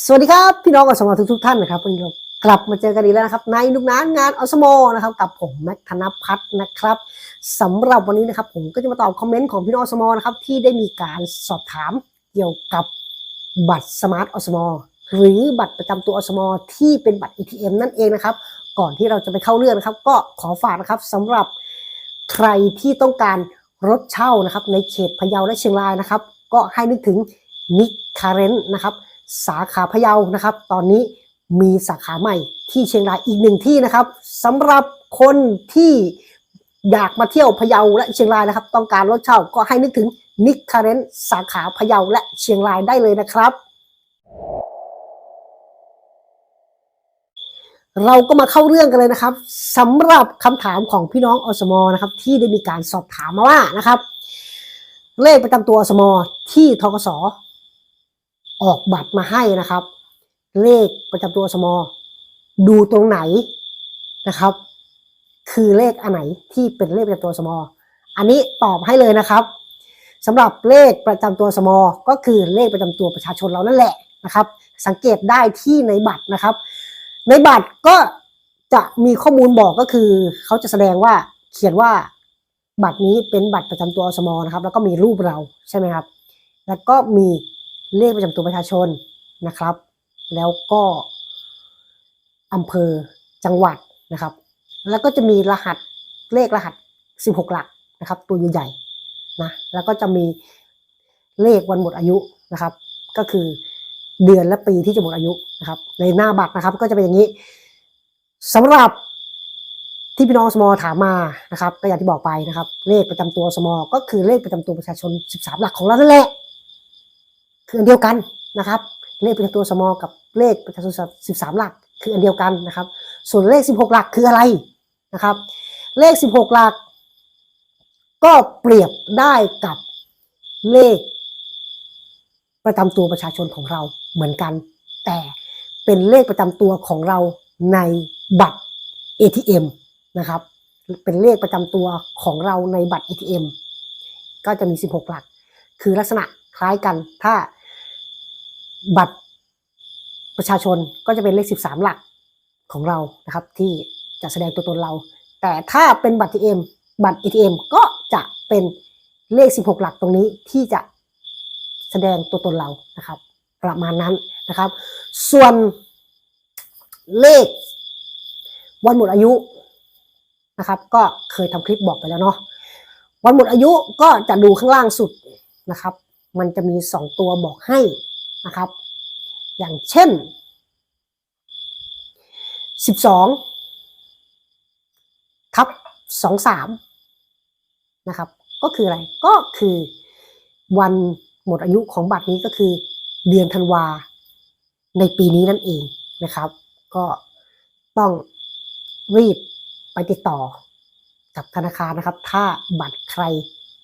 สวัสดีครับพี่น้องอสมทุกทุกท่านนะครับวันนี้เรากลับมาเจอกันอีกแล้วนะครับ ในนุกนานงานอสมนะครับกับผมแม็กธนพัฒน์นะครับสำหรับวันนี้นะครับ ผมก็จะมาตอบคอมเมนต์ของพี่น้องอสมนะครับที่ได้มีการสอบถามเกี่ยวกับบัตรสมาร์ทอสมหรือบัตรประจำตัวอสมที่เป็นบัตร ATM นั่นเองนะครับ ก่อนที่เราจะไปเข้าเรื่องนะครับ ก็ขอฝากนะครับสำหรับใครที่ต้องการรถเช่านะครับ ในเขตพะเยาและเชียงรายนะครับ ก็ให้นึกถึงนิคคาเรนนะครับ สาขาพะเยานะครับ ตอนนี้มีสาขาใหม่ที่เชียงรายอีกหนึ่งที่นะครับสำหรับคนที่อยากมาเที่ยวพะเยาและเชียงรายนะครับ ต้องการรถเช่าก็ให้นึกถึงนิคคาเรนสาขาพะเยาและเชียงรายได้เลยนะครับ เราก็มาเข้าเรื่องกันเลยนะครับสำหรับคำถามของพี่น้องอสมนะครับ ที่ได้มีการสอบถามมาว่านะครับ เลขประจำตัวอสมที่ทกส ออกบัตรมาให้นะครับ เลขประจำตัวสมอดูตรงไหนนะครับ คือเลขอันไหนที่เป็นเลขประจำตัวสมออันนี้ตอบให้เลยนะครับสำหรับเลขประจำตัวสมอก็คือเลขประจำตัวประชาชนเรานั่นแหละนะครับ สังเกตได้ที่ในบัตรนะครับ ในบัตรก็จะมีข้อมูลบอกก็คือเขาจะแสดงว่าเขียนว่าบัตรนี้เป็นบัตรประจำตัวอสมนะครับ แล้วก็มีรูปเราใช่ไหมครับ แล้วก็มี เลขประจำตัวประชาชนนะครับ แล้วก็อำเภอจังหวัดนะครับ แล้วก็จะมีรหัสเลขรหัส 16 หลักนะครับ ตัวใหญ่ๆนะแล้วก็จะมีเลขวันหมดอายุนะครับ ก็คือเดือนและปีที่จะหมดอายุนะครับ ในหน้าบัตรนะครับก็จะเป็นอย่างนี้สำหรับที่พี่น้องสมอถามมานะครับ ก็อย่างที่บอกไปนะครับ เลขประจำตัวสมอก็คือเลขประจำตัวประชาชน 13 หลักของเรานั่นแหละ คืออันเดียวกันนะครับ เลขประจำตัวสมอกับเลขประชาชน13หลัก คืออันเดียวกันนะครับ ส่วนเลข16หกลักคืออะไรนะครับ เลข16หลัก ก็เปรียบได้กับเลข ประจำตัวประชาชนของเราเหมือนกัน แต่เป็นเลขประจำตัวของเราในบัตร ATM นะครับ เป็นเลขประจำตัวของเราในบัตร ATM ก็จะมี 16 หลัก คือลักษณะคล้ายกัน ถ้า บัตรประชาชนก็จะเป็นเลข 13 หลักของเรานะครับ ที่จะแสดงตัวตนเรา แต่ถ้าเป็นบัตร ATM บัตร ATM ก็จะเป็นเลข 16 หลักตรงนี้ที่จะแสดงตัวตนเรานะครับ ประมาณนั้นนะครับ ส่วนเลขวันหมดอายุนะครับ ก็เคยทำคลิปบอกไปแล้วเนาะวันหมดอายุก็จะดูข้างล่างสุดนะครับ มันจะมีสองตัวบอกให้ นะครับ อย่างเช่นสิบสองทับสองสามนะครับ ก็คืออะไร ก็คือวันหมดอายุของบัตรนี้ก็คือเดือนธันวาในปีนี้นั่นเองนะครับ ก็ต้องรีบไปติดต่อกับธนาคารนะครับ ถ้าบัตรใคร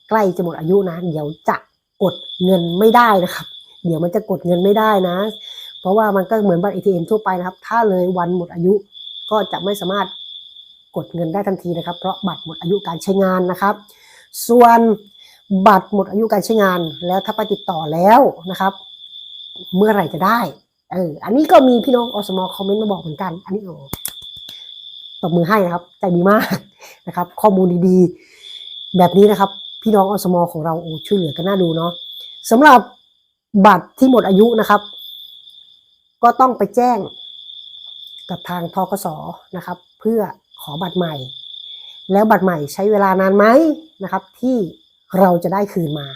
ใกล้จะหมดอายุนะ เดี๋ยวจะกดเงินไม่ได้นะครับ เดี๋ยวมันจะกดเงินไม่ได้นะ เพราะว่ามันก็เหมือนบัตร ATM ทั่วไปนะครับ ถ้าเลยวันหมดอายุก็จะไม่สามารถกดเงินได้ทันทีนะครับ เพราะบัตรหมดอายุการใช้งานนะครับ ส่วนบัตรหมดอายุการใช้งานแล้วถ้าไปติดต่อแล้วนะครับ เมื่อไหร่จะได้เอออันนี้ก็มีพี่น้องอสมอคอมเมนต์มาบอกเหมือนกัน อันนี้โอ้ตบมือให้นะครับ ใจดีมากนะครับ ข้อมูลดีๆ แบบนี้นะครับ พี่น้องอสมอของเราโอ้ช่วยเหลือกันน่าดูเนาะสำหรับ บัตรที่หมดอายุนะครับ ก็ต้องไปแจ้งกับทางทกสนะครับ เพื่อขอบัตรใหม่ แล้วบัตรใหม่ใช้เวลานานไหมนะครับ ที่เราจะได้คืนมา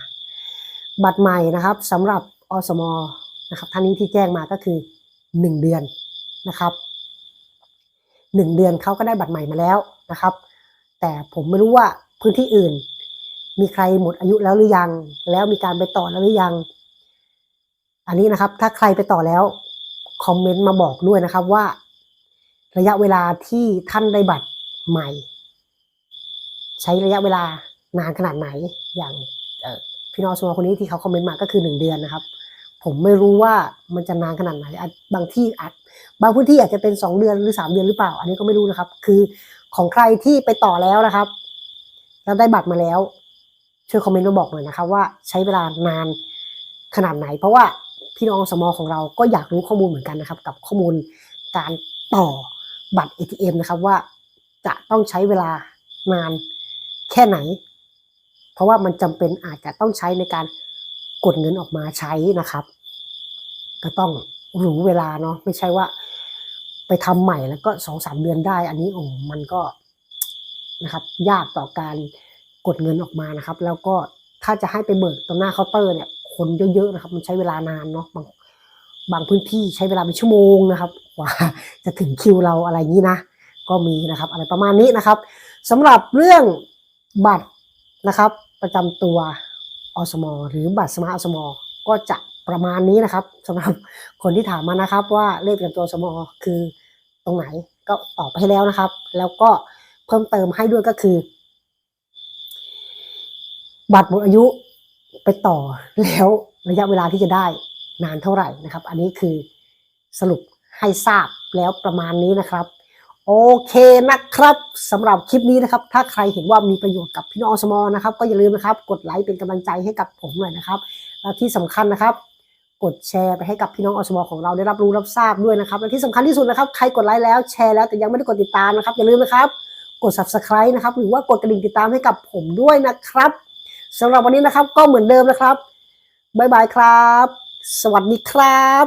บัตรใหม่นะครับสำหรับอสมนะครับท่านนี้ที่แจ้งมาก็คือ 1 เดือนนะครับหนึ่งเดือนเขาก็ได้บัตรใหม่มาแล้วนะครับ แต่ผมไม่รู้ว่าพื้นที่อื่น มีใครหมดอายุแล้วหรือยัง แล้วมีการไปต่อแล้วหรือยัง อันนี้นะครับถ้าใครไปต่อแล้วคอมเมนต์มาบอกด้วยนะครับว่า ระยะเวลาที่ท่านได้บัตรใหม่ ใช้ระยะเวลานานขนาดไหนอย่างพี่น้องสมอคนนี้ที่เขาคอมเมนต์มาก็คือหนึ่งเดือนนะครับ ผมไม่รู้ว่ามันจะนานขนาดไหนบางที่อาจบางพื้นที่อาจจะเป็นสองเดือนหรือสามเดือนหรือเปล่า อันนี้ก็ไม่รู้นะครับ คือของใครที่ไปต่อแล้วนะครับ แล้วได้บัตรมาแล้ว ช่วยคอมเมนต์มาบอกหน่อยนะครับว่าใช้เวลานานขนาดไหน เพราะว่า พี่น้องสมอของเราก็อยากรู้ข้อมูลเหมือนกันนะครับ กับข้อมูลการต่อบัตร ATM นะครับว่าจะต้องใช้เวลานานแค่ไหน เพราะว่ามันจำเป็นอาจจะต้องใช้ในการกดเงินออกมาใช้นะครับ ก็ต้องรู้เวลาเนาะไม่ใช่ว่า ไปทำใหม่แล้วก็สองสามเดือนได้ อันนี้โอ้มันก็นะครับยากต่อการกดเงินออกมานะครับ แล้วก็ถ้าจะให้ไปเบิกตรงหน้าเคาน์เตอร์เนี่ย คนเยอะๆนะครับ มันใช้เวลานานเนาะบางบางพื้นที่ใช้เวลาเป็นชั่วโมงนะครับกว่าจะถึงคิวเราอะไรอย่างนี้นะ ก็มีนะครับ อะไรประมาณนี้นะครับสำหรับเรื่องบัตรนะครับ ประจำตัวอสม หรือบัตรสมาร์ทอสม ก็จะประมาณนี้นะครับสำหรับคนที่ถามมานะครับ ว่าเลขประจำตัวอสม คือตรงไหนก็ตอบไปแล้วนะครับ แล้วก็เพิ่มเติมให้ด้วยก็คือ บัตรหมดอายุ ไปต่อแล้วระยะเวลาที่จะได้นานเท่าไหร่นะครับ อันนี้คือสรุปให้ทราบแล้วประมาณนี้นะครับ โอเคนะครับสำหรับคลิปนี้นะครับ ถ้าใครเห็นว่ามีประโยชน์กับพี่น้องอสมอนะครับ ก็อย่าลืมนะครับ กดไลค์เป็นกำลังใจให้กับผมหน่อยนะครับ แล้วที่สำคัญนะครับกดแชร์ไปให้กับพี่น้องอสมอของเราได้รับรู้รับทราบด้วยนะครับและที่สำคัญที่สุดนะครับ ใครกดไลค์แล้วแชร์แล้วแต่ยังไม่ได้กดติดตามนะครับอย่าลืมนะครับ กด subscribe นะครับหรือว่ากดกระดิ่งติดตามให้กับผมด้วยนะครับ สำหรับวันนี้นะครับก็เหมือนเดิมนะครับบ๊ายบายครับ สวัสดีครับ